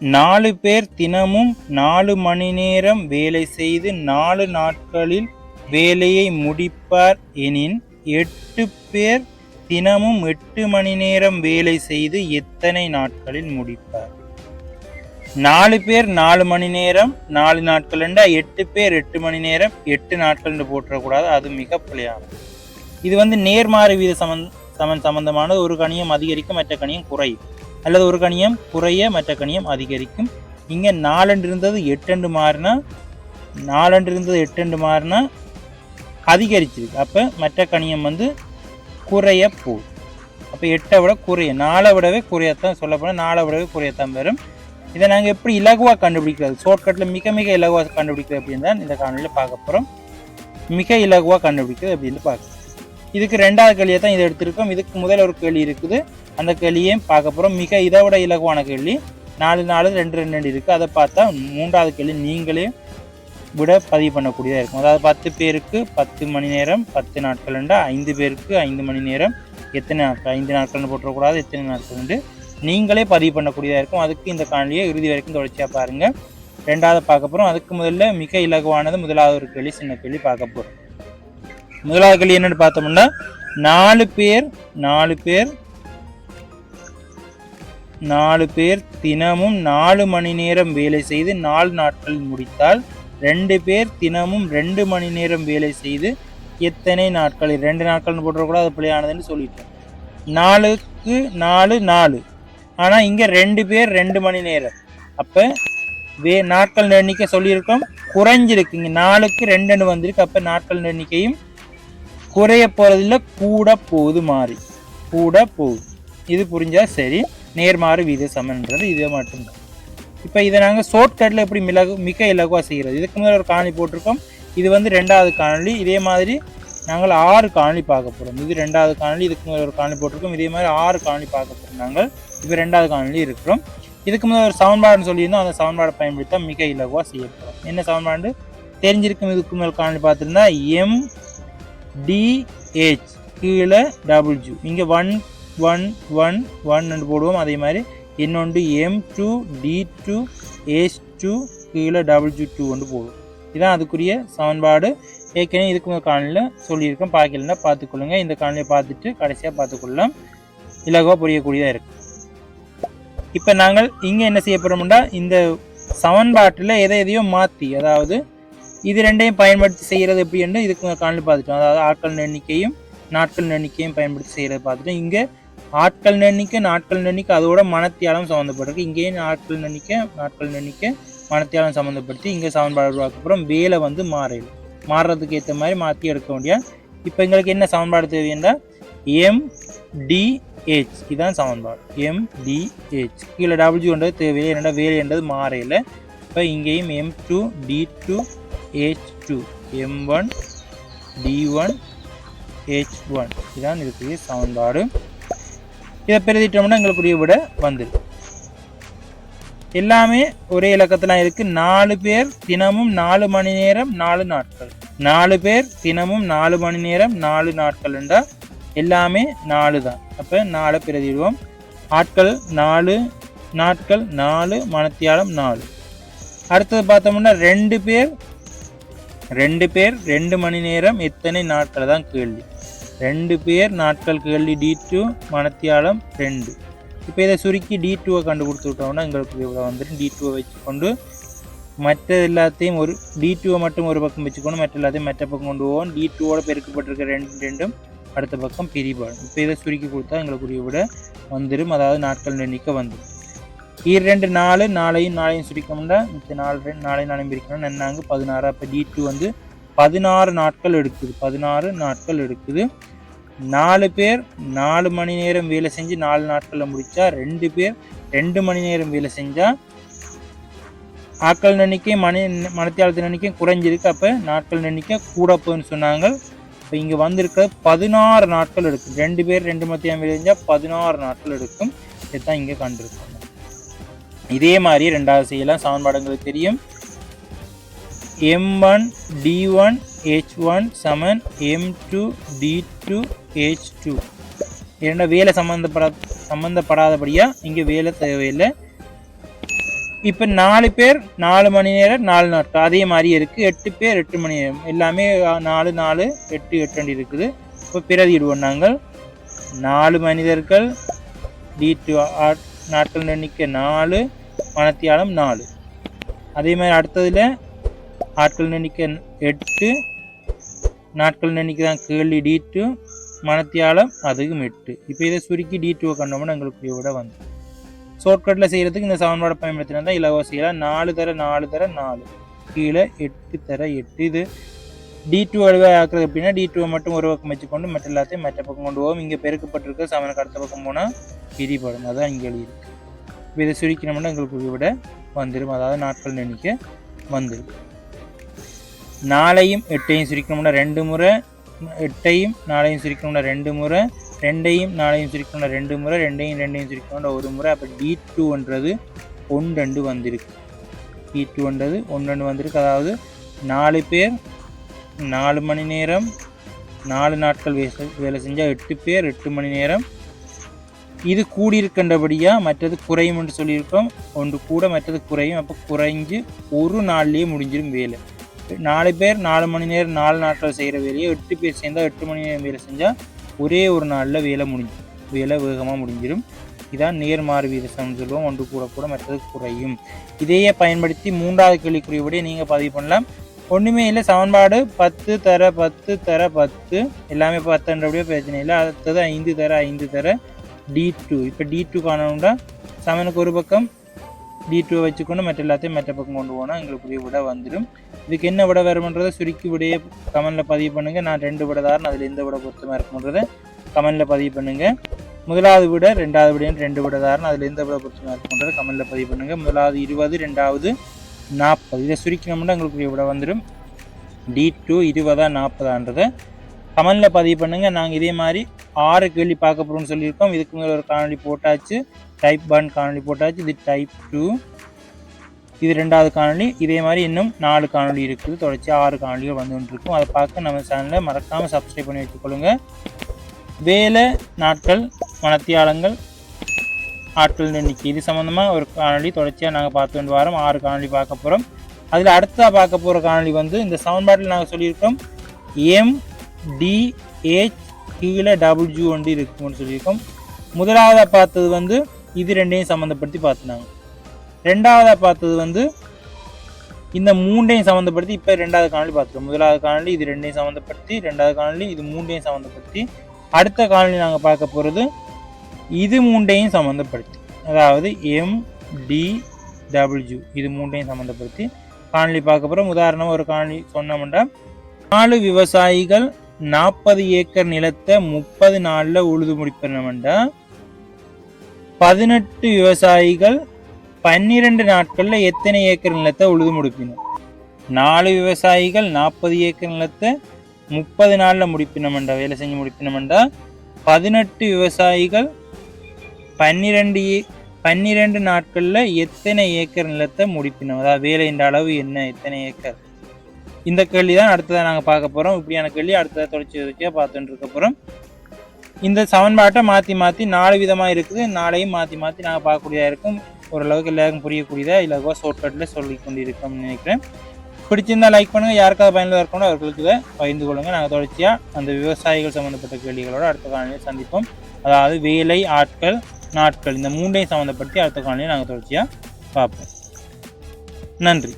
நாலு பேர் தினமும் நாலு மணி நேரம் வேலை செய்து நாலு நாட்களில் வேலையை முடிப்பார் எனின் எட்டு பேர் தினமும் எட்டு மணி நேரம் வேலை செய்து எத்தனை நாட்களில் முடிப்பார்? நாலு பேர் நாலு மணி நேரம் நாலு நாட்கள்ண்டா எட்டு பேர் எட்டு மணி நேரம் எட்டு நாட்கள்னு போட்டுறக்கூடாது அது மிக பிழையானது இது வந்து நேர்மாறு வீத சமன் சமன் சம்பந்தமானது ஒரு கணியம் அதிகரிக்கும் மற்ற கணியம் குறையும். அல்லது ஒரு கணியம் குறைய மற்ற கணியம் அதிகரிக்கும். இங்கே நாலண்டு இருந்தது எட்டண்டு மாறினா நாலண்டு இருந்தது எட்டண்டு மாறினா அதிகரிச்சிருக்கு. அப்போ மற்ற கணியம் வந்து குறைய போகுது அப்போ எட்டை விட குறைய. நாலை விடவே குறையத்தான் சொல்லப்போனால் நாலை விடவே குறையத்தான் வரும். இதை நாங்கள் எப்படி இலகுவாக கண்டுபிடிக்கிறது? ஷார்ட்கட்டில் மிக மிக இலகுவாக கண்டுபிடிக்கிறது அப்படின்னு தான் இந்த காணொலியில் பார்க்க போகிறோம் மிக இலகுவாக கண்டுபிடிக்கிறது அப்படின்னு பார்க்குறோம் இதுக்கு ரெண்டாவது கேள்வியை தான் இதை எடுத்திருக்கோம். இதுக்கு முதல் ஒரு கேள்வி இருக்குது. அந்த கேள்வியையும் பார்க்க போகிறோம் மிக இதை விட இலகுவான கேள்வி. நாலு நாலு ரெண்டு ரெண்டு ரெண்டு இருக்குது அதை பார்த்தா மூன்றாவது கேள்வி நீங்களே விட பதிவு பண்ணக்கூடியதாக இருக்கும். அதாவது பத்து பேருக்கு பத்து மணி நேரம் பத்து நாட்கள்ண்டா ஐந்து பேருக்கு ஐந்து மணி நேரம். எத்தனை நாட்கள்? ஐந்து நாட்கள்னு போட்டுறக்கூடாது. எத்தனை நாட்கள்ண்டு நீங்களே பதிவு பண்ணக்கூடியதாக இருக்கும். அதுக்கு இந்த காணொலியை இறுதி வரைக்கும் தொடர்ச்சியாக பாருங்கள் ரெண்டாவது பார்க்க போகிறோம் அதுக்கு முதல்ல மிக இலகுவானது முதலாவது ஒரு கேள்வி சின்ன கேள்வி பார்க்க போகிறோம் முதலாவது கேள்வி என்னன்னு பார்த்தோம்னா நாலு பேர் நாலு பேர் நாலு பேர் தினமும் நாலு மணி நேரம் வேலை செய்து நாலு நாட்கள் முடித்தால் ரெண்டு பேர் தினமும் ரெண்டு மணி நேரம் வேலை செய்து எத்தனை நாட்கள்? ரெண்டு நாட்கள்னு போட்டுறக்கூட அது பிள்ளையானதுன்னு சொல்லிட்டேன் நாலுக்கு நாலு நாலு. ஆனால் இங்கே ரெண்டு பேர் ரெண்டு மணி நேரம். அப்போ வே நாட்கள் எண்ணிக்கை சொல்லியிருக்கோம். குறைஞ்சிருக்கு. இங்கே நாலுக்கு ரெண்டுன்னு வந்திருக்கு. அப்போ நாட்கள் எண்ணிக்கையும் குறைய போகிறதில்ல கூட போகுது மாறி. கூட போகுது. இது புரிஞ்சால் சரி? நேர்மாறு வீத சமன்றது இது மட்டும்தான். இப்போ இதை நாங்கள் ஷார்ட்கட்டில் எப்படி மிளகு மிக இலகுவாக செய்கிறது இதுக்கு முதல்ல ஒரு காணி போட்டிருக்கோம். இது வந்து ரெண்டாவது காணொலி இதே மாதிரி நாங்கள் ஆறு காணொலி பார்க்க போகிறோம் இது ரெண்டாவது காணொலி இதுக்கு முதல் ஒரு காணொலி போட்டிருக்கோம். இதே மாதிரி ஆறு காணொலி பார்க்க போகிறோம் நாங்கள். இப்போ ரெண்டாவது காணொலி இருக்கிறோம். இதுக்கு முதல் ஒரு சமன்பாடுன்னு சொல்லியிருந்தோம். அந்த சமன்பாடை தான் மிக இலகுவாக செய்யப்படும் என்ன சமன்பாடு? தெரிஞ்சிருக்கும் இதுக்கு மேல் காணொலி பார்த்துருந்தா எம் டிஹெச் கீழே டபுள் ஜூ இங்கே ஒன் ஒன் ஒன் ஒன் போடுவோம். அதே மாதிரி இன்னொன்று M two T two S two கீழே டபுள் ஜூ டூ ஒன்று போடுவோம். இதுதான் அதுக்குரிய சமன்பாடு. ஏற்கனவே இதுக்கு முதல் காணொலியில் சொல்லியிருக்கோம் பார்க்கலன்னா பார்த்துக்கொள்ளுங்க. இந்த காணொலியை பார்த்துட்டு கடைசியாக பார்த்துக்கொள்ளலாம். இலகுவாக புரியக்கூடியதாக இருக்கு. இப்போ நாங்கள் இங்கே என்ன செய்ய போகிறோம்னா இந்த சமன்பாட்டில் எதை எதையோ மாற்றி அதாவது இது ரெண்டையும் பயன்படுத்தி செய்கிறது எப்படின்னு இதுக்கு முதல் காணொலி பார்த்துட்டோம். அதாவது ஆட்கள் எண்ணிக்கையும் நாட்கள் எண்ணிக்கையும் பயன்படுத்தி செய்கிறத பார்த்துட்டோம். இங்கே ஆட்கள் எண்ணிக்கை நாட்கள் எண்ணிக்கை அதோட மனத்தியாலம் சம்மந்தப்பட்டிருக்கு. இங்கேயும் ஆட்கள் எண்ணிக்கை நாட்கள் எண்ணிக்கை மனத்தியாலம் சம்மந்தப்படுத்தி இங்கே சமன்பாடு உருவாக்கப்புறம் வேலை வந்து மாறிடும். மாறுறதுக்கு ஏற்ற மாதிரி மாற்றி எடுக்க முடியாது இப்போ எங்களுக்கு என்ன சமன்பாடு தேவைன்னா எம் டிஹெச் இதுதான் சமன்பாடு. எம் டிஹெச் கீழே டபிள்யூன்றது தேவையில்லை என்னடா வேலை என்றது மாறையில் இப்போ இங்கேயும் M two T two H two M one T one H one இதான் இதுக்குரிய சமன்பாடு. இதை பெருதிட்டோம்னா எங்களுக்குரிய விட வந்துடும் எல்லாமே ஒரே இலக்கத்தில் இருக்குது நாலு பேர் தினமும் நாலு மணி நேரம் நாலு நாட்கள். நாலு பேர் தினமும் நாலு மணி நேரம் நாலு நாட்கள் என்றால் எல்லாமே நாலு தான் அப்போ நாலு பிரதிடுவோம் ஆட்கள் நாலு நாட்கள் நாலு மணத்தியாலம் நாலு. அடுத்தது பார்த்தோம்னா ரெண்டு பேர் ரெண்டு பேர் ரெண்டு மணி நேரம் எத்தனை நாட்கள் தான் கேள்வி. ரெண்டு பேர் நாட்கள் கேள்வி டி டூ மணத்தியாலம் ரெண்டு. இப்போ இதை சுருக்கி டி டூவை கண்டுபிடித்து விட்டோம்னா எங்களுக்கு இவ்வளோ வந்துடும் டி டூவை வச்சுக்கொண்டு மற்ற எல்லாத்தையும் ஒரு டி டூவை மட்டும் ஒரு பக்கம் வச்சுக்கணும் மற்ற எல்லாத்தையும் மற்ற பக்கம் கொண்டு போவோம். டி டூவோட பெருக்கப்பட்டிருக்க ரெண்டு ரெண்டும் அடுத்த பக்கம் பிரிபாடும் இப்போ இதை சுருக்கி கொடுத்தா எங்களுக்குரிய விட வந்துடும் அதாவது நாட்கள் எண்ணிக்கை வந்துடும் இரண்டு நாலு நாளையும் நாளையும் சுரிக்கணும்னா மித்த நாலு ரெண்டு நாளையும் நாளையும் பிரிக்கணும்னு நன்னாங்க பதினாறு. அப்போ டி டூ வந்து பதினாறு நாட்கள் எடுக்குது. பதினாறு நாட்கள் எடுக்குது. நாலு பேர் நாலு மணி நேரம் வேலை செஞ்சு நாலு நாட்களில் முடித்தா ரெண்டு பேர் ரெண்டு மணி நேரம் வேலை செஞ்சால் ஆட்கள் எண்ணிக்கை மணி மனத்தியாளத்தின் எண்ணிக்கை குறைஞ்சிருக்கு. அப்போ நாட்கள் எண்ணிக்கை கூட போகுதுன்னு சொன்னாங்க. இப்போ இங்கே வந்திருக்க பதினாறு நாட்கள் எடுக்கும். ரெண்டு பேர் ரெண்டு மத்தியம் வேலை செஞ்சால் பதினாறு நாட்கள் எடுக்கும். இதுதான் இங்கே கண்டிருக்கோம். இதே மாதிரி ரெண்டாவது செய்யலாம். சமன்பாடுங்களுக்கு தெரியும். M one T one H one சமன் M two T two H two இரண்டு வேலை சம்மந்தப்படா சம்மந்தப்படாதபடியாக இங்கே வேலை தேவையில்லை. இப்போ நாலு பேர் நாலு மணி நேரம் நாலு நாட்கள் அதே மாதிரி இருக்குது எட்டு பேர் எட்டு மணி நேரம். எல்லாமே நாலு நாலு எட்டு எட்டு இருக்குது. இப்போ பிரதிடுவோம் நாங்கள். நாலு மனிதர்கள் டி டூ நாட்கள் எண்ணிக்கை நாலு மணத்தியாலம் நாலு. அதே மாதிரி அடுத்ததில் ஆட்கள் எண்ணிக்கை எட்டு நாட்கள் எண்ணிக்கை தான் கேள்வி டி டூ மணத்தியாலம் அதுக்கும் எட்டு. இப்போ இதை சுருக்கி டி டூவை கண்டோம்னா எங்களுக்கு விட வந்து ஷார்ட்கட்டில் செய்கிறதுக்கு இந்த சமன்பாடை பயன்படுத்தினா தான் இலவசியில் நாலு தர நாலு தர நாலு. கீழே எட்டு தர எட்டு. இது டி டூ அழுவாக ஆக்குறது அப்படின்னா டி டூவை மட்டும் ஒரு பக்கம் வச்சுக்கொண்டு மற்ற எல்லாத்தையும் மற்ற பக்கம் கொண்டு போவோம். இங்கே பெருக்கப்பட்டிருக்க சமனுக்கு அடுத்த பக்கம் போனால் விதிப்படும் அதுதான் இங்கே எழுதியிருக்கு. இப்போ இதை சுருக்கினோம்னா எங்களுக்கு விட வந்துடும் அதாவது நாட்கள் எண்ணிக்கை வந்துடும் நாளையும் எட்டையும் சுருக்கணும்னா ரெண்டு முறை எட்டையும் நாளையும் சுருக்கணும்னா ரெண்டு முறை ரெண்டையும் நாளையும் சுருக்கணும்னா ரெண்டு முறை ரெண்டையும் ரெண்டையும் சுருக்கணும்னா ஒரு முறை. அப்போ டி டூன்றது ஒன்று ரெண்டு வந்திருக்கு. டி டூன்றது ஒன்று ரெண்டு வந்திருக்கு. அதாவது நாலு பேர் நாலு மணி நேரம் நாலு நாட்கள் வேலை செஞ்சால் எட்டு பேர் எட்டு மணி நேரம் இது கூடியிருக்கின்றபடியாக மற்றது குறையும் என்று சொல்லியிருக்கோம். ஒன்று கூட மற்றது குறையும். அப்போ குறைஞ்சு ஒரு நாள்லேயே முடிஞ்சிடும் வேலை. நாலு பேர் நாலு மணி நேரம் நாலு நாட்கள் செய்கிற வேலையை எட்டு பேர் சேர்ந்தால் எட்டு மணி நேரம் வேலை செஞ்சால் ஒரே ஒரு நாளில் வேலை முடிஞ்சு வேலை வேகமாக முடிஞ்சிடும் இதான் நேர்மாறு வீதசம்னு சொல்லுவோம். ஒன்று கூட கூட மற்றது குறையும். இதையே பயன்படுத்தி மூன்றாவது கேள்விக்குறியோடைய நீங்கள் பதிவு பண்ணலாம். ஒன்றுமே இல்லை சமன்பாடு பத்து தர பத்து தர பத்து. எல்லாமே பத்துன்றபடியே பிரச்சனை இல்லை. அடுத்தது ஐந்து தர ஐந்து தர டி டூ இப்போ டி டூ காணணும்னா சமனுக்கு ஒரு பக்கம் டி டூ வச்சுக்கொண்டு மற்ற எல்லாத்தையும் மற்ற பக்கம் கொண்டு போனால் எங்களுக்கு விட வந்துடும் இதுக்கு என்ன விட வரும்ன்றதை சுருக்கி விடையே கமெண்டில் பதிவு பண்ணுங்கள் நான் ரெண்டு விட தாரன் அதில் எந்த விட பொருத்தமாக இருக்குன்றதை கமெண்டில் பதிவு பண்ணுங்கள் முதலாவது விட ரெண்டாவது விடைன்னு ரெண்டு விட தாரன் அதில் எந்த விட பொருத்தமாக இருக்குன்றதை கமெண்டில் பதிவு பண்ணுங்கள் முதலாவது இருபது ரெண்டாவது நாற்பது இதை சுருக்கினோம்னா எங்களுக்கு விட வந்துடும் டி டூ இருபதா நாற்பதான்றதை கமெண்டில் பதிவு பண்ணுங்கள் நாங்கள் இதே மாதிரி ஆறு கேள்வி பார்க்க போகிறோம்னு சொல்லியிருக்கோம். இதுக்கு மேலே ஒரு காணொலி போட்டாச்சு. டைப் ஒன் காணொலி போட்டாச்சு. இது டைப் டூ இது ரெண்டாவது காணொலி இதே மாதிரி இன்னும் நாலு காணொலி இருக்குது. தொடர்ச்சி ஆறு காணொலிகள் வந்து கொண்டிருக்கும். அதை பார்க்க நம்ம சேனலை மறக்காமல் சப்ஸ்கிரைப் பண்ணி வச்சுக்கொள்ளுங்க. வேலை நாட்கள் மனத்தியாளங்கள் ஆட்கள் எண்ணிக்கை. இது சம்மந்தமாக ஒரு காணொலி தொடர்ச்சியாக நாங்கள் பார்த்து கொண்டு வரோம். ஆறு காணொலி பார்க்க போகிறோம் அதில் அடுத்ததாக பார்க்க போகிற காணொலி வந்து இந்த சவுண்ட் பாட்டில் நாங்கள் சொல்லியிருக்கோம் எம் டிஹெச் கீழே டபுள் ஜூ வண்டி இருக்கும்னு சொல்லியிருக்கோம். முதலாவதாக பார்த்தது வந்து இது ரெண்டையும் சம்மந்தப்படுத்தி பார்த்துனாங்க. ரெண்டாவதாக பார்த்தது வந்து இந்த மூண்டையும் சம்மந்தப்படுத்தி இப்போ ரெண்டாவது காணொலி பார்த்துருக்கோம். முதலாவது காணொலி இது ரெண்டையும் சம்மந்தப்படுத்தி ரெண்டாவது காணொலி இது மூண்டையும் சம்மந்தப்படுத்தி அடுத்த காணொலி நாங்கள் பார்க்க போகிறது இது மூண்டையும் சம்மந்தப்படுத்தி. அதாவது எம் டி டபிள்யூ இது மூண்டையும் சம்மந்தப்படுத்தி காணொலி பார்க்க போகிறோம் உதாரணமாக ஒரு காணொலி சொன்னோம்னா நாலு விவசாயிகள் நாற்பது ஏக்கர் நிலத்தை முப்பது நாளில் உழுது முடிப்பினமெண்டா பதினெட்டு விவசாயிகள் பன்னிரெண்டு நாட்களில் எத்தனை ஏக்கர் நிலத்தை உழுது முடிப்பினோம் நாலு விவசாயிகள் நாற்பது ஏக்கர் நிலத்தை முப்பது நாளில் முடிப்பினமெண்டா வேலை செஞ்சு முடிப்பினமெண்டா பதினெட்டு விவசாயிகள் பன்னிரெண்டு ஏ- பன்னிரெண்டு நாட்களில் எத்தனை ஏக்கர் நிலத்தை முடிப்பினோம் அதாவது வேலைன்ற அளவு என்ன? எத்தனை ஏக்கர்? இந்த கேள்வி தான் அடுத்ததாக நாங்கள் பார்க்க போகிறோம் இப்படியான கேள்வி அடுத்ததாக தொடர்ச்சி தொடர்ச்சியாக பார்த்துட்டு இருக்க போகிறோம் இந்த சமன்பாட்டை மாற்றி மாற்றி நாலு விதமாக இருக்குது. நாளையும் மாற்றி மாற்றி நாங்கள் பார்க்கக்கூடியதாக இருக்கும். ஓரளவுக்கு எல்லாருக்கும் புரியக்கூடியதாக இலகுவா ஷார்ட்கட்டில் சொல்லி கொண்டு இருக்கோம்னு நினைக்கிறேன். பிடிச்சிருந்தா லைக் பண்ணுங்கள் யாருக்காவது பயனுள்ள இருக்கணும் அவர்களுக்கு இதை பகிர்ந்து கொள்ளுங்கள் நாங்கள் தொடர்ச்சியாக அந்த விவசாயிகள் சம்மந்தப்பட்ட கேள்விகளோடு அடுத்த காலையில் சந்திப்போம். அதாவது வேலை ஆட்கள் நாட்கள் இந்த மூன்றையும் சம்மந்தப்படுத்தி அடுத்த காலையில் நாங்கள் தொடர்ச்சியாக பார்ப்போம். நன்றி.